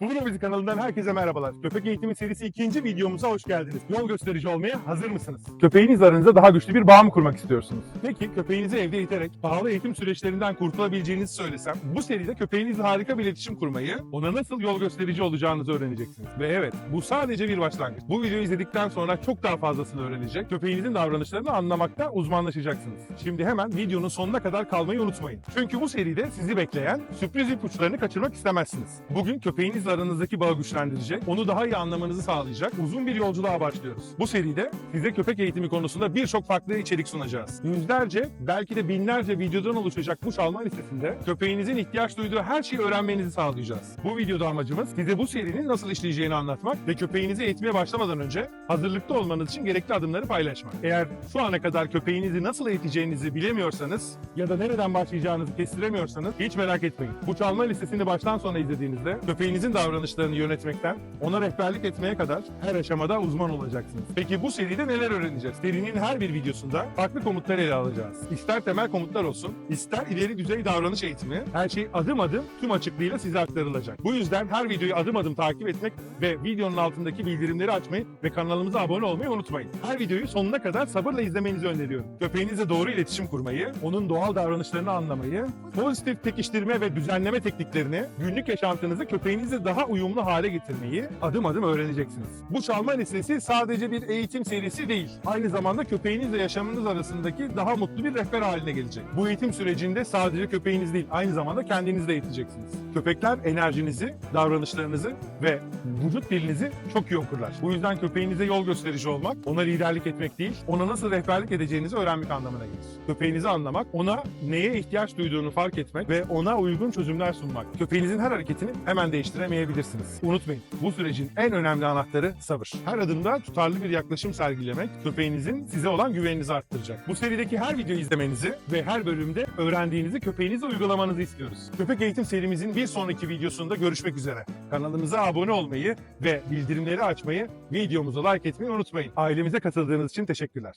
Bulur Bizi kanalından herkese merhabalar. Köpek eğitimi serisi ikinci videomuza hoş geldiniz. Yol gösterici olmaya hazır mısınız? Köpeğiniz aranızda daha güçlü bir bağ mı kurmak istiyorsunuz? Peki köpeğinizi evde eğiterek pahalı eğitim süreçlerinden kurtulabileceğinizi söylesem, bu seride köpeğinizle harika bir iletişim kurmayı, ona nasıl yol gösterici olacağınızı öğreneceksiniz. Ve evet, bu sadece bir başlangıç. Bu videoyu izledikten sonra çok daha fazlasını öğrenecek, köpeğinizin davranışlarını anlamakta uzmanlaşacaksınız. Şimdi hemen videonun sonuna kadar kalmayı unutmayın. Çünkü bu seride sizi bekleyen sürpriz ipuçlarını kaçırmak istemezsiniz. Bugün köpeğinizle aranızdaki bağı güçlendirecek, onu daha iyi anlamanızı sağlayacak uzun bir yolculuğa başlıyoruz. Bu seride size köpek eğitimi konusunda birçok farklı içerik sunacağız. Yüzlerce, belki de binlerce videodan oluşacak bu çalma listesinde köpeğinizin ihtiyaç duyduğu her şeyi öğrenmenizi sağlayacağız. Bu videoda amacımız size bu serinin nasıl işleyeceğini anlatmak ve köpeğinizi eğitmeye başlamadan önce hazırlıklı olmanız için gerekli adımları paylaşmak. Eğer şu ana kadar köpeğinizi nasıl eğiteceğinizi bilemiyorsanız ya da nereden başlayacağınızı kestiremiyorsanız hiç merak etmeyin. Bu çalma listesini baştan sona izlediğinizde köpeğinizin davranışlarını yönetmekten ona rehberlik etmeye kadar her aşamada uzman olacaksınız. Peki bu seride neler öğreneceğiz? Serinin her bir videosunda farklı komutlar ele alacağız. İster temel komutlar olsun, ister ileri düzey davranış eğitimi, her şey adım adım tüm açıklığıyla size aktarılacak. Bu yüzden her videoyu adım adım takip etmek ve videonun altındaki bildirimleri açmayı ve kanalımıza abone olmayı unutmayın. Her videoyu sonuna kadar sabırla izlemenizi öneriyorum. Köpeğinizle doğru iletişim kurmayı, onun doğal davranışlarını anlamayı, pozitif pekiştirme ve düzenleme tekniklerini, günlük yaşantınızı köpeğinizle daha uyumlu hale getirmeyi adım adım öğreneceksiniz. Bu çalma listesi sadece bir eğitim serisi değil. Aynı zamanda köpeğinizle yaşamınız arasındaki daha mutlu bir rehber haline gelecek. Bu eğitim sürecinde sadece köpeğiniz değil, aynı zamanda kendiniz de eğiteceksiniz. Köpekler enerjinizi, davranışlarınızı ve vücut dilinizi çok iyi okurlar. Bu yüzden köpeğinize yol gösterici olmak, ona liderlik etmek değil, ona nasıl rehberlik edeceğinizi öğrenmek anlamına gelir. Köpeğinizi anlamak, ona neye ihtiyaç duyduğunu fark etmek ve ona uygun çözümler sunmak. Köpeğinizin her hareketini hemen değiştiremeyebilirsiniz. Unutmayın, bu sürecin en önemli anahtarı sabır. Her adımda tutarlı bir yaklaşım sergilemek, köpeğinizin size olan güveninizi arttıracak. Bu serideki her videoyu izlemenizi ve her bölümde öğrendiğinizi köpeğinizle uygulamanızı istiyoruz. Köpek eğitim serimizin bir sonraki videosunda görüşmek üzere. Kanalımıza abone olmayı ve bildirimleri açmayı, videomuza like etmeyi unutmayın. Ailemize katıldığınız için teşekkürler.